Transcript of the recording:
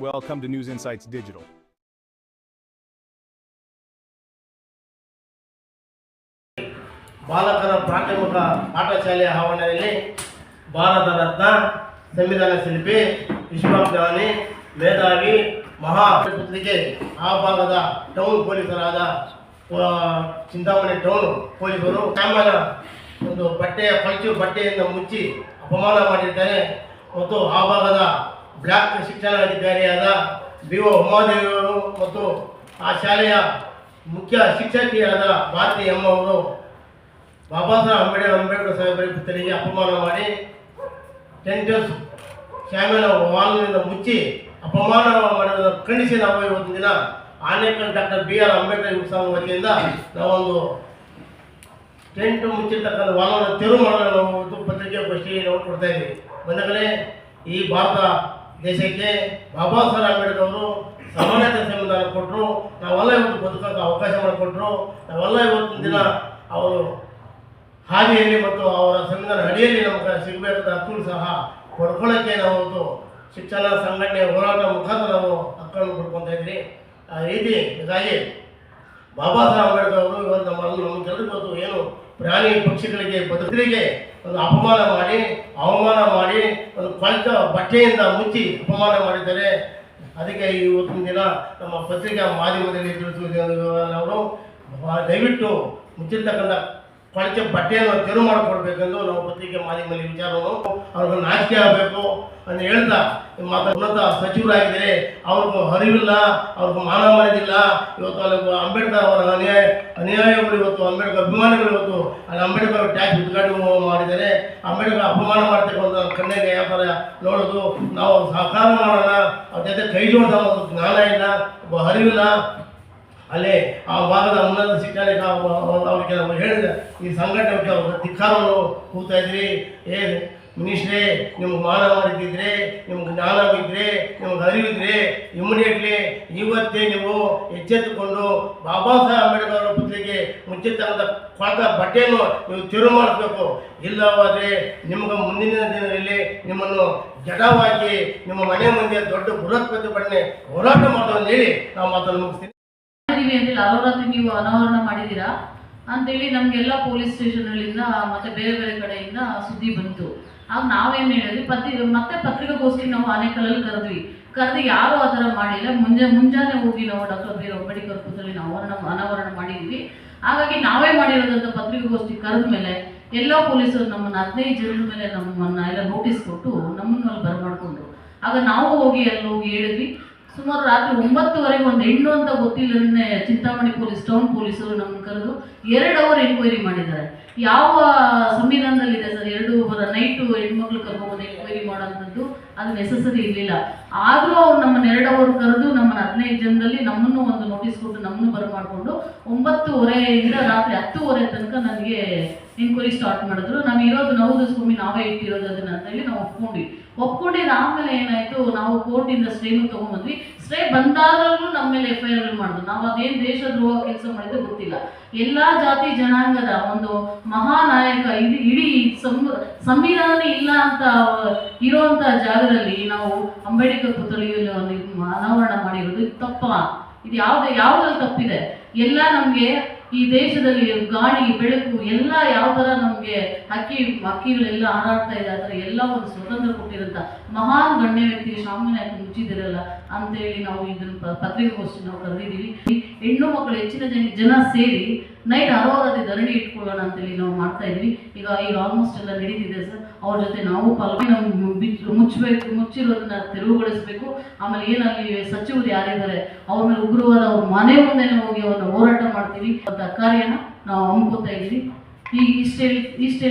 Welcome to News Insights Digital. ಬಾಲಕರ ಪ್ರಾಥಮಿಕ ಪಾಠಶಾಲೆಯ ಆವರಣದಲ್ಲಿ ಭಾರತ ರತ್ನ, ಸಂವಿಧಾನ ಶಿಲ್ಪಿ ವಿಶ್ವಜ್ಞಾನಿ ಮೇಧಾವಿ, ಮಹಾ ಪತ್ರಿಕೆ, ಆ ಭಾಗದ ಟೌನ್ ಪೊಲೀಸರಾದ ಚಿಂತಾಮಣಿ ಟೌನ್ ಪೊಲೀಸರು ಸಾಮಾನ್ಯ ಒಂದು ಬಟ್ಟೆಯ ಪಂಚು ಬಟ್ಟೆಯಿಂದ ಮುಚ್ಚಿ ಅಪಮಾನ ಮಾಡಿದ್ದಾರೆ ಮತ್ತು ಆ ಭಾಗದ ಬ್ಲಾಕ್ ಶಿಕ್ಷಣಾಧಿಕಾರಿಯಾದ ಬಿ ಒ ಉಮಾದೇವಿಯವರು ಮತ್ತು ಆ ಶಾಲೆಯ ಮುಖ್ಯ ಶಿಕ್ಷಕಿಯಾದ ಭಾರತಿ ಅವರು ಬಾಬಾ ಸಾಹೇಬ್ ಅಂಬೇಡ್ಕರ್ ಅಂಬೇಡ್ಕರ್ ಸಾಹೇಬರ ಪುತ್ರಿಗೆ ಅಪಮಾನ ಮಾಡಿ ಟೆಂಟಸ್ ಶಾಮಿನ ವಾಹನದಿಂದ ಮುಚ್ಚಿ ಅಪಮಾನ ಮಾಡುವುದನ್ನು ಖಂಡಿಸಿ ನಾವು ಇವತ್ತು ದಿನ Anekal doctor B R Ambedkar ಸಂಘ ವತಿಯಿಂದ ನಾವೊಂದು ಟೆಂಟ್ ಮುಚ್ಚಿರ್ತಕ್ಕಂಥ ವಾಹನ ತೆರವು ಮಾಡಲು ನಾವು ಇವತ್ತು ಪತ್ರಿಕೆ ಗೋಷ್ಠಿ ನಾವು ಕೊಡ್ತಾ ಇದ್ದೀವಿ. ಬಂದಾಗಲೇ ಈ ಭಾರತ ದೇಶಕ್ಕೆ ಬಾಬಾ ಸಾಹೇಬ್ ಅಂಬೇಡ್ಕರ್ ಅವರು ಸಮಾನತೆ ಸಂವಿಧಾನ ಕೊಟ್ಟರು ನಾವೆಲ್ಲ ಇವತ್ತು ಬದುಕೋಕ್ಕೆ ಅವಕಾಶ ಮಾಡಿಕೊಟ್ರು ನಾವೆಲ್ಲ ಇವತ್ತಿನ ದಿನ ಅವರು ಹಾದಿಯಲ್ಲಿ ಮತ್ತು ಅವರ ಸಂವಿಧಾನ ಅಡಿಯಲ್ಲಿ ನಮಗೆ ಸಿಗಬೇಕಾದ ಹಕ್ಕುಗಳು ಸಹ ಪಡ್ಕೊಳ್ಳೋಕ್ಕೆ ನಾವು ಇವತ್ತು ಶಿಕ್ಷಣ ಸಂಘಟನೆ ಹೋರಾಟ ಮುಖಾಂತರ ನಾವು ಹಕ್ಕನ್ನು ಪಡ್ಕೊತಾ ಇದ್ರಿ ಆ ರೀತಿ ಹೀಗಾಗಿ ಬಾಬಾ ಸಾಹೇಬ್ ಅಂಬೇಡ್ಕರ್ ಅವರು ಇವತ್ತು ನಮ್ಮ ಜನರಿಗೆ ಗೊತ್ತು ಏನು ಪ್ರಾಣಿ ಪಕ್ಷಿಗಳಿಗೆ ಬದುಕರಿಗೆ ಒಂದು ಅಪಮಾನ ಮಾಡಿ, ಅವಮಾನ ಮಾಡಿ, ಒಂದು ಕೊಂಚ ಬಟ್ಟೆಯಿಂದ ಮುಚ್ಚಿ ಅಪಮಾನ ಮಾಡಿದ್ದಾರೆ. ಅದಕ್ಕೆ ಇವತ್ತಿನ ದಿನ ನಮ್ಮ ಪತ್ರಿಕಾ ಮಾಧ್ಯಮದಲ್ಲಿ ತಿಳಿಸುವ ಅವರು ದಯವಿಟ್ಟು ಮುಚ್ಚಿರ್ತಕ್ಕಂಥ ಕೊಳಚೆ ಬಟ್ಟೆಯನ್ನು ತೆರವು ಮಾಡಿಕೊಡ್ಬೇಕೆಂದು ನಾವು ಪತ್ರಿಕೆ ಮಾಧ್ಯಮದಲ್ಲಿ ವಿಚಾರವನ್ನು ಅವ್ರಿಗೆ ನಾಚಿಕೆ ಆಗಬೇಕು ಅಂತ ಹೇಳ್ತಾ ಮಾತ್ರ ಉನ್ನತ ಸಚಿವರಾಗಿದ್ದರೆ ಅವ್ರಿಗೂ ಅರಿವಿಲ್ಲ, ಅವ್ರಿಗೂ ಮಾನ ಮಾಡಿದಿಲ್ಲ ಇವತ್ತು ಅಲ್ಲಿ ಅಂಬೇಡ್ಕರ್ ಅವರ ಅನ್ಯಾಯ, ಅನ್ಯಾಯಗಳು ಇವತ್ತು ಅಂಬೇಡ್ಕರ್ ಅಭಿಮಾನಿಗಳು ಇವತ್ತು ಅಲ್ಲಿ ಅಂಬೇಡ್ಕರ್ ಟ್ಯಾಕ್ಸ್ ಉದ್ಘಾಟನೆ ಮಾಡಿದ್ದಾರೆ. ಅಂಬೇಡ್ಕರ್ ಅಪಮಾನ ಮಾಡ್ತಕ್ಕಂಥ ಕಣ್ಣಿಗೆ ಯಾವ ಥರ ನೋಡೋದು? ನಾವು ಸಹಕಾರ ಮಾಡೋಣ. ಅವ್ರ ಜೊತೆ ಕೈ ಜೋಡಿಸೋ ಜ್ಞಾನ ಇಲ್ಲ, ಒಬ್ಬ ಅರಿವಿಲ್ಲ. ಅಲ್ಲೇ ಆ ಭಾಗದ ಉನ್ನತ ಶಿಕ್ಷಣ ಅವ್ರಿಗೆ ನಮಗೆ ಹೇಳಿದ ಈ ಸಂಘಟನೆ ಅವ್ರ ಧಿಕ್ಕಾರವನ್ನು ಕೂಗ್ತಾ ಇದ್ರಿ. ಏ ಮಿನಿಸ್ಟ್ರೇ, ನಿಮ್ಗೆ ಮಾನವರಿದ್ದಿದ್ರೆ ನಿಮ್ಗೆ ಜ್ಞಾನವಿದ್ರೆ ನಿಮ್ಗೆ ಅರಿವಿದ್ರೆ ಇಮ್ಮಿಡಿಯೇಟ್ಲಿ ಇವತ್ತೇ ನೀವು ಎಚ್ಚೆತ್ತುಕೊಂಡು ಬಾಬಾ ಸಾಹೇಬ್ ಅಂಬೇಡ್ಕರ್ ಅವರ ಪುತ್ರಿಗೆ ಮುಚ್ಚಿರ್ತಕ್ಕಂಥ ಕೊಳತ ಬಟ್ಟೆಯನ್ನು ನೀವು ತಿರು ಮಾಡಿಸ್ಬೇಕು ಇಲ್ಲವಾದರೆ ನಿಮ್ಗೆ ಮುಂದಿನ ದಿನದಲ್ಲಿ ನಿಮ್ಮನ್ನು ಜಡವಾಗಿ ನಿಮ್ಮ ಮನೆ ಮುಂದೆ ದೊಡ್ಡ ಬೃಹತ್ ಪ್ರತಿಭಟನೆ ಹೋರಾಟ ಮಾಡೋದು ಹೇಳಿ ನಾವು ಮಾತನ್ನು ಮುಗಿಸ್ತೀನಿ ಮಾಡಿದೀವಿ ಅಂತೇಳಿ ಅಹೋರಾತ್ರಿ ನೀವು ಅನಾವರಣ ಮಾಡಿದ್ದೀರಾ? ಅಂತೇಳಿ ನಮಗೆಲ್ಲ ಪೊಲೀಸ್ ಸ್ಟೇಷನ್ಗಳಿಂದ ಮತ್ತೆ ಬೇರೆ ಬೇರೆ ಕಡೆಯಿಂದ ಸುದ್ದಿ ಬಂತು. ಆಗ ನಾವೇನು ಹೇಳಿದ್ವಿ, ಪತ್ರಿ, ಮತ್ತೆ ಪತ್ರಿಕಾಗೋಷ್ಠಿ ನಾವು ಆನೇಕಲಲ್ಲಿ ಕರೆದ್ವಿ. ಕರೆದು ಯಾರು ಆ ಥರ ಮಾಡಿಲ್ಲ, ಮುಂಜಾ, ಮುಂಜಾನೆ ಹೋಗಿ ನಾವು ಡಾಕ್ಟರ್ ಬಿ. ಅಂಬೇಡ್ಕರ್ ನಾವು ಅನಾವರಣ ಅನಾವರಣ ಮಾಡಿದ್ವಿ. ಹಾಗಾಗಿ ನಾವೇ ಮಾಡಿರೋದಂಥ ಪತ್ರಿಕಾಗೋಷ್ಠಿ ಕರೆದ ಮೇಲೆ ಎಲ್ಲ ಪೊಲೀಸರು ನಮ್ಮನ್ನ, ಹದಿನೈದು ಜನರ ಮೇಲೆ ನಮ್ಮನ್ನ ಎಲ್ಲ ನೋಟಿಸ್ ಕೊಟ್ಟು ನಮ್ಮನ್ನ ಅಲ್ಲಿ ಬರಮಾಡಿಕೊಂಡ್ರು. ಆಗ ನಾವು ಹೋಗಿ ಅಲ್ಲಿ ಹೋಗಿ ಹೇಳಿದ್ವಿ. ಸುಮಾರು ರಾತ್ರಿ ಒಂಬತ್ತುವರೆಗೆ ಒಂದು ಹೆಣ್ಣು ಅಂತ ಗೊತ್ತಿಲ್ಲದೇ ಚಿಂತಾಮಣಿ ಪೊಲೀಸ್, ಟೌನ್ ಪೊಲೀಸರು ನಮ್ಮನ್ನು ಕರೆದು ಎರಡು ಅವರ್ ಎನ್ಕ್ವೈರಿ ಮಾಡಿದ್ದಾರೆ. ಯಾವ ಸಂವಿಧಾನದಲ್ಲಿದೆ ಸರ್ ಎರಡು ನೈಟು ಹೆಣ್ಮಕ್ಳು ಕರ್ಕೊಂಡು ಎನ್ಕ್ವೈರಿ ಮಾಡೋಂಥದ್ದು? ಅದು ನೆಸೆಸರಿ ಇರಲಿಲ್ಲ. ಆದರೂ ಅವ್ರು ನಮ್ಮನ್ನ ಎರಡು ಅವರು ಕರೆದು ನಮ್ಮನ್ನು ಹದಿನೈದು ಜನದಲ್ಲಿ ನಮ್ಮನ್ನು ಒಂದು ನೋಟಿಸ್ ಕೊಟ್ಟು ನಮ್ಮನ್ನು ಬರಮಾಡಿಕೊಂಡು ಒಂಬತ್ತುವರೆಯಿಂದ ರಾತ್ರಿ ಹತ್ತುವರೆ ತನಕ ನನಗೆ ಎನ್ಕ್ವೈರಿ ಸ್ಟಾರ್ಟ್ ಮಾಡಿದ್ರು. ನಾವು ಇರೋದು ನೌದು ಸ್ವಾಮಿ ನಾವೇ ಇಟ್ಟಿರೋದು ಅದನ್ನ ಅಂತ ಹೇಳಿ ನಾವು ಒಪ್ಕೊಂಡ್ವಿ. ಒಪ್ಕೊಂಡಿದ್ದು ಆಮೇಲೆ ಏನಾಯ್ತು, ನಾವು ಕೋರ್ಟಿಂದ ಸ್ಟೇನು ತೊಗೊಂಡ್ಬಂದ್ವಿ ಸ್ಟೇ ಬಂದಾಗಲೂ ನಮ್ಮ ಮೇಲೆ ಎಫ್ ಐ ಆರ್ ಮಾಡಿದ್ರು ನಾವು ಅದೇನು ದೇಶದ್ರೋಹ ಕೆಲಸ ಮಾಡಿದ್ರೆ ಗೊತ್ತಿಲ್ಲ. ಎಲ್ಲ ಜಾತಿ ಜನಾಂಗದ ಒಂದು ಮಹಾನಾಯಕ ಇಡೀ ಇಡೀ ಸಂವಿಧಾನ ಇಲ್ಲ ಅಂತ ಇರುವಂತ ಜಾಗದಲ್ಲಿ ನಾವು ಅಂಬೇಡ್ಕರ್ ಇದು ಅನಾವರಣ ಮಾಡಿರೋದು ತಪ್ಪಾ? ಇದು ಯಾವ್ದು, ಯಾವ್ದ್ರಲ್ಲಿ ತಪ್ಪಿದೆ? ಎಲ್ಲ ನಮಗೆ ಈ ದೇಶದಲ್ಲಿ ಗಾಳಿ ಬೆಳಕು ಎಲ್ಲ ಯಾವ ಥರ ನಮಗೆ ಹಕ್ಕಿ, ಹಕ್ಕಿಗಳೆಲ್ಲ ಹಾರಾಡ್ತಾ ಇದೆ ಥರ ಎಲ್ಲ ಒಂದು ಸ್ವತಂತ್ರ ಕೊಟ್ಟಿರುತ್ತ? ಮಹಾನ್ ಗಣ್ಯ ವ್ಯಕ್ತಿ ಶಾಮಿನಾಯಕ ಮುಚ್ಚಿದಿರಲ್ಲ ಅಂತೇಳಿ ನಾವು ಇದನ್ನ ಪತ್ರಿಕಾಗೋಷ್ಠಿ ನಾವು ಕರೆದಿದ್ದೀವಿ ಹೆಣ್ಣು ಮಕ್ಕಳು ಹೆಚ್ಚಿನ ಜನ ಜನ ಸೇರಿ ನೈಟ್ ಅರವತ್ತು ಧರಣಿ ಇಟ್ಕೊಳ್ಳೋಣ ಅಂತೇಳಿ ನಾವು ಮಾಡ್ತಾ ಇದ್ವಿ ಈಗ ಈಗ ಆಲ್ಮೋಸ್ಟ್ ಎಲ್ಲ ನಡೀತಿದೆ ಸರ್. ಅವ್ರ ಜೊತೆ ನಾವು ಪಾಲ್ಗೊಂಡು ಬಿಚ್ಚು ಮುಚ್ಚಬೇಕು ಮುಚ್ಚಿರೋದನ್ನ ತೆರವುಗೊಳಿಸಬೇಕು. ಆಮೇಲೆ ಏನಲ್ಲಿ ಸಚಿವರು ಯಾರಿದ್ದಾರೆ? ಅವ್ರ ಮೇಲೆ ಉಗ್ರವಾದ ಅವ್ರ ಮನೆ ಮುಂದೆ ಹೋಗಿ ಅವ್ರನ್ನ ಹೋರಾಟ ಮಾಡ್ತೀವಿ. ಅಂತ ಕಾರ್ಯನ ನಾವು ಅಮ್ಕೋತಾ ಇದ್ದೀವಿ. ಈ ಇಷ್ಟೇ ಇಷ್ಟೇ